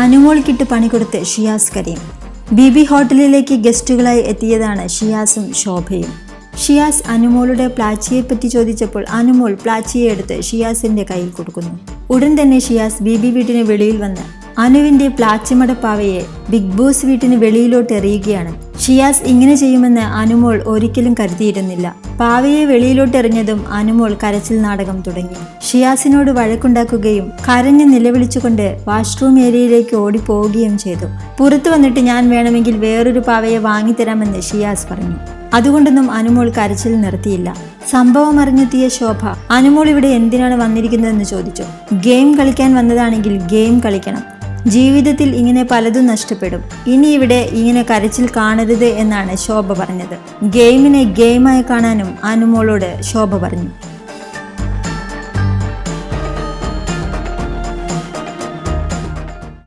അനുമോൾക്കിട്ട് പണി കൊടുത്ത് Shiyas Kareem. B B ഹോട്ടലിലേക്ക് ഗസ്റ്റുകളായി എത്തിയതാണ് ഷിയാസും ശോഭയും. ഷിയാസ് അനുമോളുടെ പ്ലാച്ചിയെപ്പറ്റി ചോദിച്ചപ്പോൾ അനുമോൾ പ്ലാച്ചിയെ എടുത്ത് ഷിയാസിന്റെ കയ്യിൽ കൊടുക്കുന്നു. ഉടൻ തന്നെ ഷിയാസ് ബി ബി വീട്ടിന് വെളിയിൽ വന്ന് അനുവിന്റെ പ്ലാച്ചിമടപ്പാവയെ ബിഗ് ബോസ് വീട്ടിന് വെളിയിലോട്ട് എറിയുകയാണ്. ഷിയാസ് ഇങ്ങനെ ചെയ്യുമെന്ന് അനുമോൾ ഒരിക്കലും കരുതിയിരുന്നില്ല. പാവയെ വെളിയിലോട്ട് എറിഞ്ഞതും അനുമോൾ കരച്ചിൽ നാടകം തുടങ്ങി. ഷിയാസിനോട് വഴക്കുണ്ടാക്കുകയും കരഞ്ഞ് നിലവിളിച്ചുകൊണ്ട് വാഷ്റൂം ഏരിയയിലേക്ക് ഓടിപ്പോവുകയും ചെയ്തു. പുറത്തു വന്നിട്ട് ഞാൻ വേണമെങ്കിൽ വേറൊരു പാവയെ വാങ്ങിത്തരാമെന്ന് ഷിയാസ് പറഞ്ഞു. അതുകൊണ്ടൊന്നും അനുമോൾ കരച്ചിൽ നിർത്തിയില്ല. സംഭവം അറിഞ്ഞെത്തിയ ശോഭ അനുമോൾ ഇവിടെ എന്തിനാണ് വന്നിരിക്കുന്നതെന്ന് ചോദിച്ചു. ഗെയിം കളിക്കാൻ വന്നതാണെങ്കിൽ ഗെയിം കളിക്കണം. ജീവിതത്തിൽ ഇങ്ങനെ പലതും നഷ്ടപ്പെടും. ഇനി ഇവിടെ ഇങ്ങനെ കരച്ചിൽ കാണരുത് എന്നാണ് ശോഭ പറഞ്ഞത്. ഗെയിമിനെ ഗെയിമായി കാണാനും അനുമോളോട് ശോഭ പറഞ്ഞു.